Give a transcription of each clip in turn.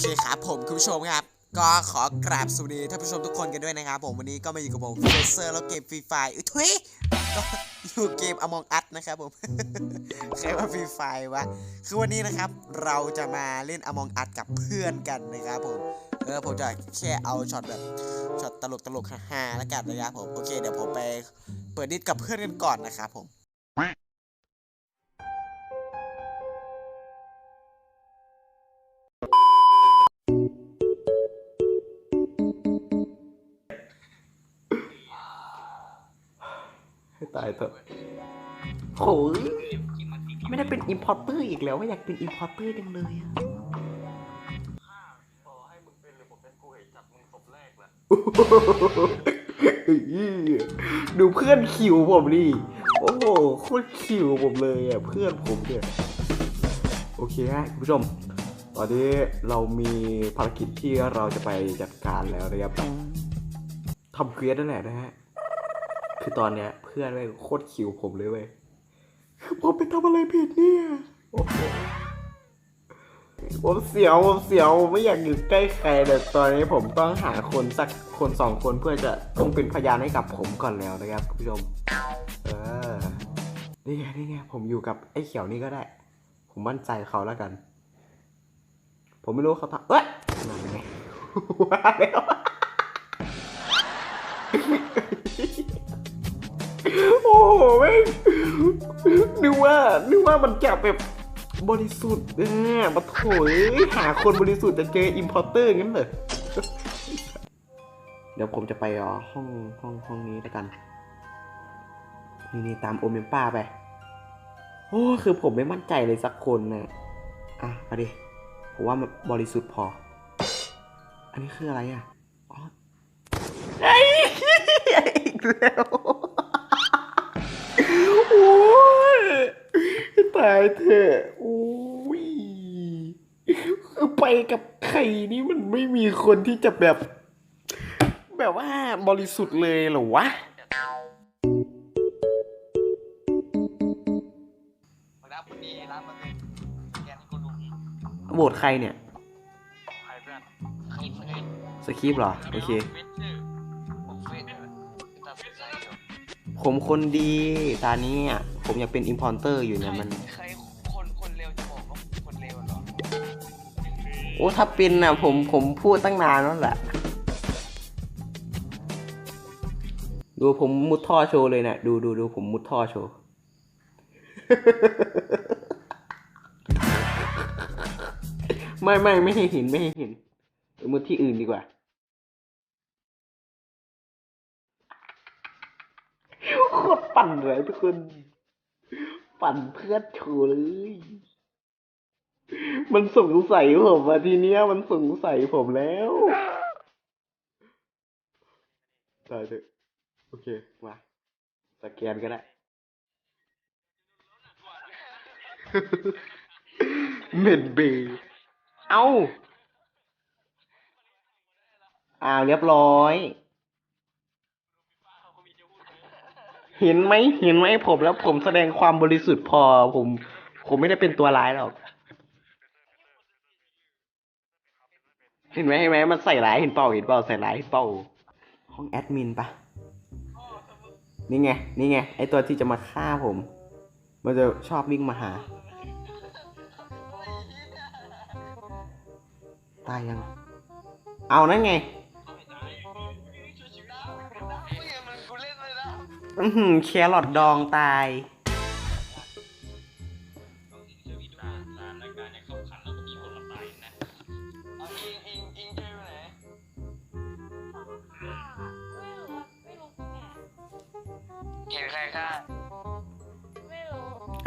เคครับผมคุณผู้ชมครับ ก็ขอกราบสวัสดีท่านผู้ชมทุกคนกันด้วยนะครับผมวันนี้ก็มาอยู่กับผมเฟเซอร์แล้วเกมฟรีไฟอุ้ยทุยก็อยู่เกม Among Us นะครับผมใครว่าฟรีไฟวะคือวันนี้นะครับ เราจะมาเล่น Among Us กับเพื่อนกันนะครับผมเออผมจะแค่เอาช็อตแบบช็อตตลกตลกๆฮาๆแล้วกันนะครับผมโอเคเดี๋ยวผมไปเปิดดิสกับเพื่อนกันก่อนนะครับผม ตายเถอะโหยไม่ได้เป็นอิมพอร์เตอร์อีกแล้วว่าอยากเป็นอิมพอร์เตอร์จังเลยอะดูเพื่อนคิวผมดิโอ้โหโคตรคิวผมเลยอะเพื่อนผมเนี่ยโอเคฮะคุณผู้ชม ตอนนี้เรามีภารกิจที่เราจะไปจัดการแล้วนะครับทำเควสนั่นแหละนะฮะ คือตอนเนี้ย เพื่อนแม่งโคตรคิวผมเลยเว้ยผมไปทำอะไรผิดเนี่ยโอ้โหผมเสียวผมเสียวผมไม่อยากอยู่ใกล้ใครแต่ตอนนี้ผมต้องหาคนสักคนสองคนเพื่อจะต้องเป็นพยานให้กับผมก่อนแล้วนะครับคุณผู้ชม เออ นี่ไงนี่ไงผมอยู่กับไอ้เขียวนี่ก็ได้ ผมมั่นใจเขาแล้วกัน ผมไม่รู้เขาทำเอ้ยนั่นไงว่าแล้ว หแม่งนึกว่านึกว่ามันจะแบบบริสุทธิ์เออมาโถยหาคนบริสุทธิ์จะเจออิมพอร์เตอร์งั้นเหรอเดี๋ยวผมจะไปอ๋อห้องห้องห้องนี้แล้วกัน นี่นี่ตามโอเมนป้าไป โอ้คือผมไม่มั่นใจเลยสักคนนะอะเอาดิผมว่ามันบริสุทธิ์พอ อันนี้คืออะไรอะ อ๋อไอ้อีกแล้ว ตายเถอะโอ้ยคือไปกับใครนี่มันไม่มีคนที่จะแบบ แบบว่าบริสุทธิ์เลยเหรอวะรับคนดีร้านมันเป็นแกนกูดูโหวตใครเนี่ยสคริปเหรอ โอเค ผมคนดีตอนนี้อะผมอยากเป็นอิมพอร์เตอร์อยู่เนี่ยมัน โอ้ถ้าเป็นอะผมผมพูดตั้งนานนั่นแหละดูผมมุดท่อโชว์เลยเนะี่ยดูดูดูผมมุดท่อโชว์ไม่ไม่ไม่ให้เห็นไม่ให้เห็นมุดที่อื่นดีกว่าโคตรปั่นเลยทุกคน ปั่นเพื่อนโชว์เลย มันสงสัยผมอะทีเนี้ยมันสงสัยผมแล้วได้เถอะโอเค มาสแกนก็ได้ เมนเบเอาอ้าวเรียบร้อย เห็นไหมเห็นไหมผมแล้วผมแสดงความบริสุทธิ์พอผม ผมไม่ได้เป็นตัวร้ายหรอก เห็นไหมเห็นไหมมันใส่ร้ายเห็นเปล่าเห็นเปล่าใส่ร้ายเห็นเปล่าห้องแอดมินปะนี่ไงนี่ไงไอตัวที่จะมาฆ่าผม มันจะชอบวิ่งมาหา ตายยัง เอานั่นไงไม่งั้นมันกูเล่นเลยนะอือหือแครอทดองตาย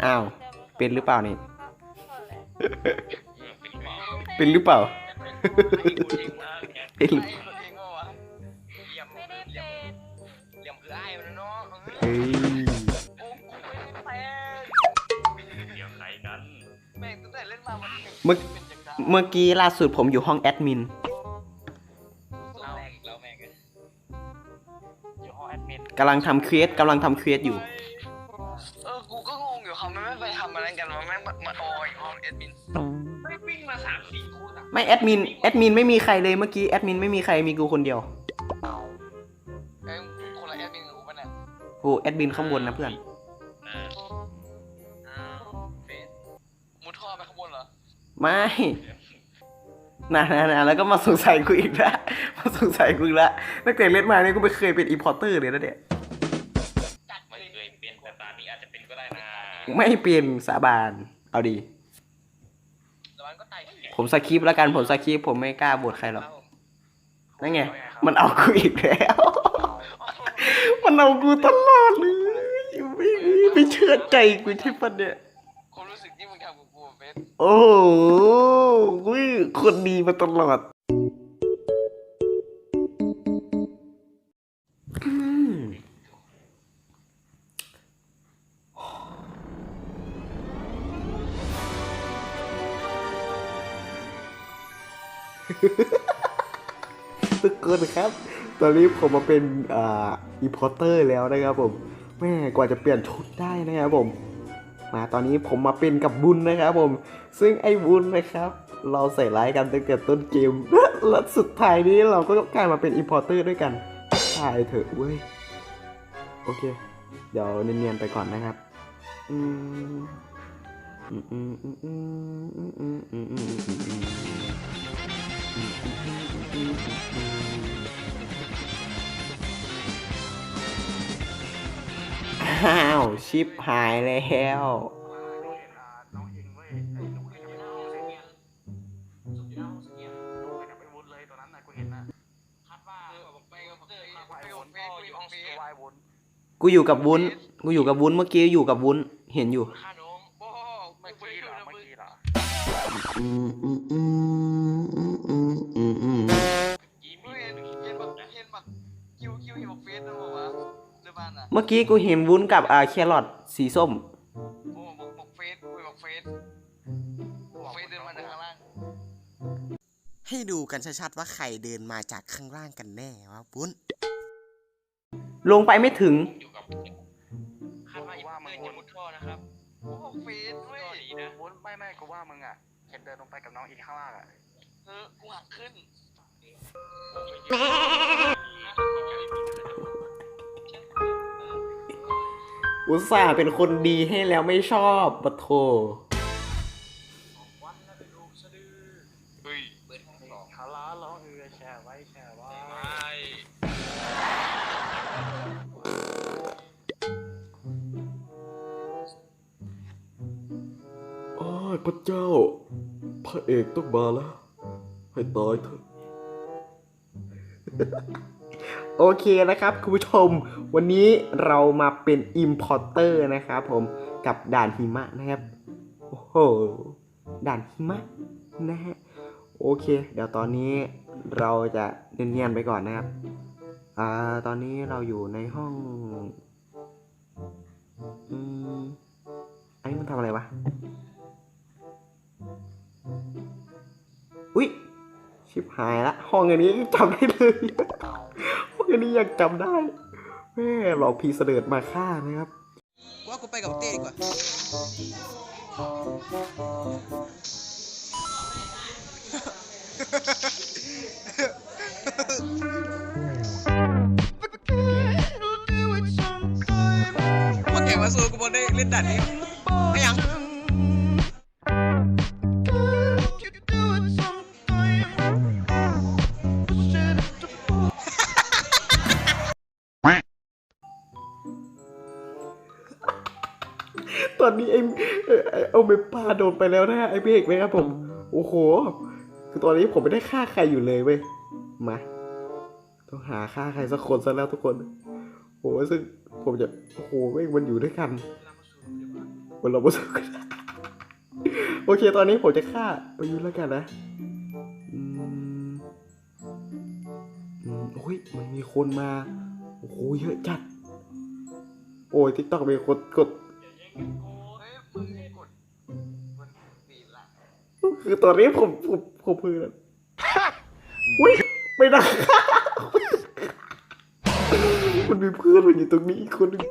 อ้าว เป็นหรือเปล่านี่ก่อนแหละเป็นหรือเปล่า เป็นหรือไอ้คนเองว่าวะเหลี่ยมไม่ได้เหลี่เป็ยมนเหลี่ยมคือไอ้มันเนาะเฮ้ยโอ้กูไม่ได้เป็นเดี๋ยวใครกันแม่งตั้งแต่เล่นมามันเมื่อเป็นจังได้เมื่อกี้ล่าสุดผมอยู่ห้องแอดมินเราแม่งอีกแล้วแม่งอะอยู่ห้องแอดมิน กำลังทำเควสกำลังทำเควสอยู่เออกู ก็งงอยู่เขาไม่ไปทำอะไรกันวะแม่งมามาโอยห้องแอดมินไม่วิ่งมาสามสี่คู่สามไม่แอดมินแอดมินไม่มีใครเลยเมื่อกี้แอดมินไม่มีใครมีกูคนเดียวเอ้ยคนละแอดมินกับกูปะเนี่ยโอ้แอดมินข้างบนนะเพื่อนอ้าวเฟสมุดท่อไปข้างบนเหรอไม่นานานาแล้วก็มาสงสัยกูอีกแล้วมาสงสัยกูอีกแล้วตั้งแต่เล่นมาเนี่ยกูไม่เคยเป็นอีพอร์เตอร์เลยนะเนี่ย ไม่เป็นสาบาน เอาดี แต่มันก็ไต่ผมสคริปต์แล้วกันผมสคริปต์ผมไม่กล้าบทใครหรอกครับผมนั่นไง มันเอากูอีกแล้ว มันเอากูตลอดเลยไม่ไม่เชื่อใจกูใช่ปะเนี่ย ความรู้สึกที่มึงทำกับกูอะเฟสโอ้โหอุ้ยคนดีมาตลอด ทุกคนครับ ตอนนี้ผมมาเป็นอ่าอีพอร์เตอร์แล้วนะครับผมแม่กว่าจะเปลี่ยนชุดได้นะครับผม มาตอนนี้ผมมาเป็นกับบุญนะครับผม ซึ่งไอ้บุญนะครับ เราใส่ร้ายกันตั้งแต่ต้นเกมแล้วสุดท้ายนี้เราก็กลายมาเป็นอีพอร์เตอร์ด้วยกันตายเถอะเว้ยโอเค เดี๋ยวเนียนๆไปก่อนนะครับอืมอืมอืมอืมอืมอืมอืมอืม อ้าว ชิปหายแล้วกูอยู่กับวุ้น กูอยู่กับวุ้น เมื่อกี้อยู่กับวุ้น เห็นอยู่ เมื่อกี้กูเห็นวุ้นกับอ่าแครอทสีส้ม โอ้บอกบอกเฟสคุยบอกเฟสบอกเฟสเดินมาจากข้างล่าง ให้ดูกันชัดๆว่าใครเดินมาจากข้างล่างกันแน่วะปุ้น ลงไปไม่ถึง อยู่กับคาดว่าอย่าเพิ่งจะมุดท่อนะครับ โอ้เฟสเว้ย ดีนะ วุ้นไม่ไม่กูว่ามึงอะ เห็นเดินลงไปกับน้องอีกข้างล่างอะเออกูหักขึ้นอุตส่าห์เป็นคนดีให้แล้วไม่ชอบปะโท พระเอกต้องมาแล้ว ให้ตายเถอะ โอเคนะครับ คุณผู้ชม วันนี้เรามาเป็น Importer นะครับผมกับด่านหิมะนะครับ โอ้โห ด่านหิมะนะฮะ โอเค เดี๋ยวตอนนี้เราจะเนียนๆไปก่อนนะครับ อ่า ตอนนี้เราอยู่ในห้อง อืม อันนี้มันทำอะไรวะ หายละ ห้องอันนี้จำได้เลยห้องอันนี้ยังจำได้แม่หลอกพีเสดิร์ดมาฆ่านะครับว่ากูไปกับเต้ดีกว่าพวกแกมาสู้กูบอลได้เล่นด่านนี้ไอ้ยังาเมป้าโดนไปแล้วนะไอ้เบกนะครับผม โอ้โห คือตอนนี้ผมไม่ได้ฆ่าใครอยู่เลยเว้ย มา ต้องหาฆ่าใครสักคนซะแล้วทุกคน โอ้โหซึ่งผมจะ โอ้โหแม่งมันอยู่ด้วยกันมันเราไม่สู้กันโอเค ตอนนี้ผมจะฆ่าไปยุทธแล้วกันนะอืมอืมโอ้ย มันมีคนมา โอ้โห เยอะจัด โอ้ยทิกตอกมีคนกด คือตัวนี้ผมผมผมพื้นอุ้ยไม่ได้มันมีเพื่อนมันอยู่ตรงนี้อีกคนนึง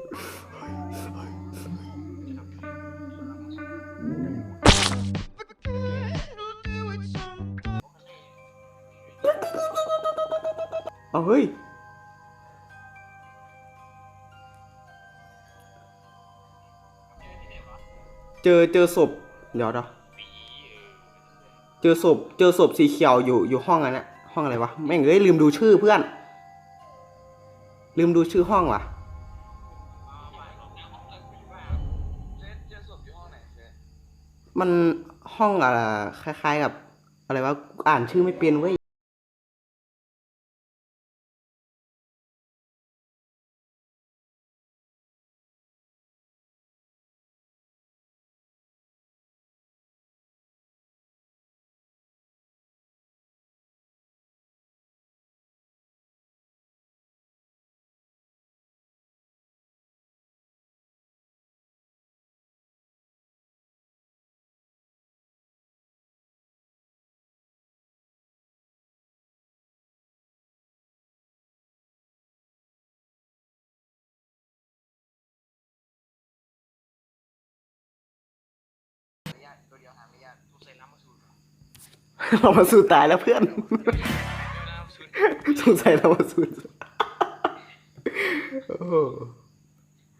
เอาเฮ้ยเจอเจอศพเดี๋ยวนะ เจอศพเจอศพสีเขียวอยู่อยู่ห้องอันเนี้ยห้องอะไรวะแม่งเอ้ยลืมดูชื่อเพื่อน ลืมดูชื่อห้องว่ะมันห้องอะคล้ายๆกับอะไรวะอ่านชื่อไม่เป็นเว้ย เรามาสู้ตายแล้วเพื่อนน้ำสูดสงสัยเรามาสู้โอ้โห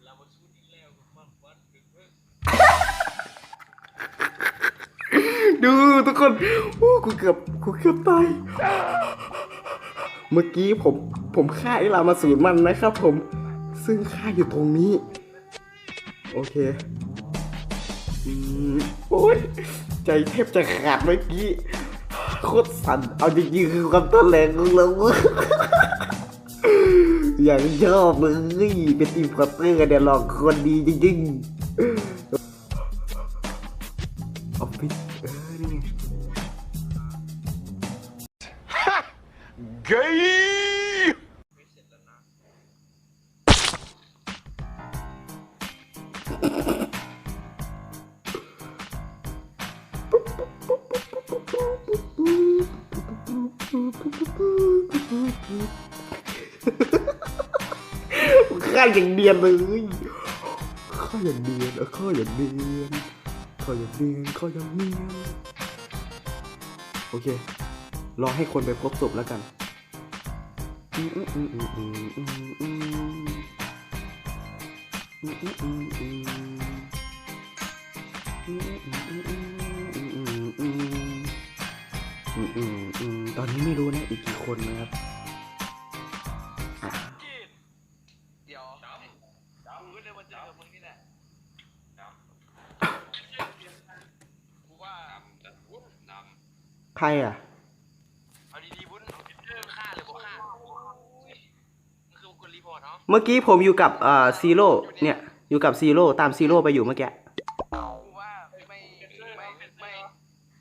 เรามาสูดอีกแล้วมันวันดึกเว้ยดูทุกคนโอ้กูเกือบกูเกือบตาย เมื่อกี้ผมผมฆ่าไอ้รามาสูนมันนะครับ ผม ซึ่งฆ่าอยู่ตรงนี้ โอเคอืมโอ้ยใจแทบจะขาดเมื่อกี้ โคตรสั่น เอาจริงๆคือความต้นแรงของเราอย่างชอบเลยเป็นทีมพอตเตอร์เนี่ยหลอกคนดีจริงๆออฟฟิศเออนี่ไงข้ อย่างเดียนเลยข้ออย่างเดียนข้ออย่างเดียนข้ออย่างเดียนข้ออย่างเดียนโอเค รอให้คนไปพบศพแล้วกันตอนนี้ไม่รู้นะอีกกี่คนนะครับ เลยมาเจอกับมึงนี่แหละกูว่าวุ้นนใครอะำเอาดีๆวุ้นเริ่มฆ่าเลยกูฆ่ามันคือคนรีพอร์ตเนาะเมื่อกี้ผมอยู่กับเอ่อซีโร่เนี่ย อยู่กับซีโร่ตามซีโร่ไปอยู่เมื่อกี้ กูว่าไม่ไม่ไม่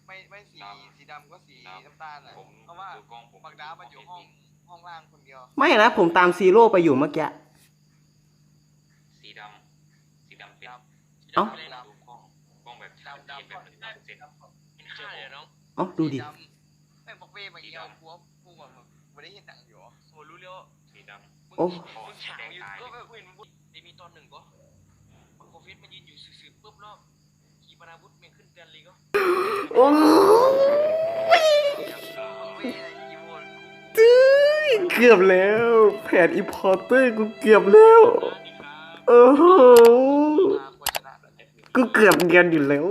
ไม่ไม่สีสีดำก็สีน้ำตาลอะผมเพราะว่าดูกล้องผมบักดามันอยู่ห้องห้องล่างคนเดียว ไม่นะผมตามซีโร่ไปอยู่เมื่อกี้ ดำเป็นเอ้า ดูกล้องกล้องแบบชัดเจนแบบหนึ่งร้อยเปอร์เซ็นต์เป็นฆ่าเลยน้องอ๋อดูดิแม่งบอกเป้มาเอียวกูว่ากูแบบไม่ได้เห็นหนังอยู่โอ้รู้เร็วสีดำโอ้ มึงฉางอยู่ก็แบบเห็นมึงจะมีตอนหนึ่งก็มันโคฟิตมันยืนอยู่สื่อๆปุ๊บแล้วขีปนาวุธมันขึ้นเตือนเลยก็โอ้เป้อีโวนเกือบแล้ว แผนอิพอร์เตอร์กูเกือบแล้ว โอ้โหมาควรชนะ กูเกือบเงียนอยู่แล้ว